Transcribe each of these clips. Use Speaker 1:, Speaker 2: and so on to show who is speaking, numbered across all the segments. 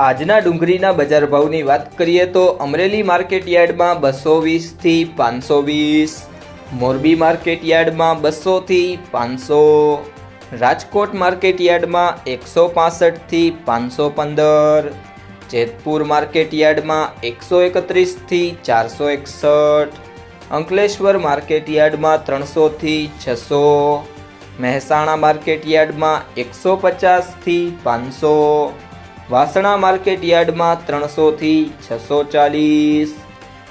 Speaker 1: આજના ડુંગળીના બજાર ભાવની વાત કરીએ તો અમરેલી માર્કેટ યાર્ડમાં બસો વીસથી પાંચસો વીસ, મોરબી માર્કેટ યાર્ડમાં બસોથી પાંચસો, રાજકોટ માર્કેટ યાર્ડમાં એકસો પાસઠથી પાંચસો પંદર, જેતપુર માર્કેટ યાર્ડમાં એકસો એકત્રીસથી ચારસો એકસઠ, અંકલેશ્વર માર્કેટ યાર્ડમાં ત્રણસોથી છસો, મહેસાણા માર્કેટ યાર્ડમાં એકસો પચાસથી પાંચસો વાસણા માર્કેટ યાર્ડમાં ત્રણસોથી છસો ચાલીસ.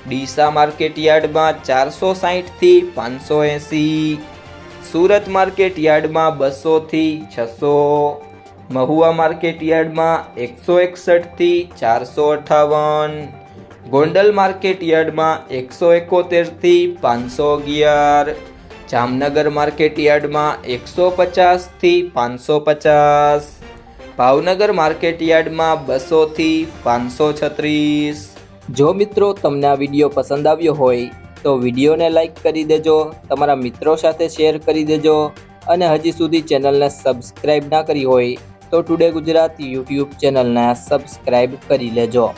Speaker 1: ડીસા માર્કેટ યાર્ડમાં ચારસો સાહીઠથી પાંચસો એંસી. સુરત માર્કેટ યાર્ડમાં બસોથી છસો. મહુવા માર્કેટ યાર્ડમાં એકસો એકસઠથી ચારસો અઠાવન. ગોંડલ માર્કેટ યાર્ડમાં એકસો એકોતેરથી પાંચસો અગિયાર. જામનગર માર્કેટ યાર્ડમાં એકસો પચાસથી પાંચસો પચાસ. ભાવનગર માર્કેટ યાર્ડમાં બસોથી પાંચસો છત્રીસ. જો મિત્રો તમને આ વીડિયો પસંદ આવ્યો હોય, તો વિડીયોને લાઇક કરી દેજો, તમારા મિત્રો સાથે શેર કરી દેજો, અને હજી સુધી ચેનલને સબસ્ક્રાઈબ ના કરી હોય, તો ટુડે ગુજરાત યુટ્યુબ ચેનલને સબસ્ક્રાઈબ કરી લેજો.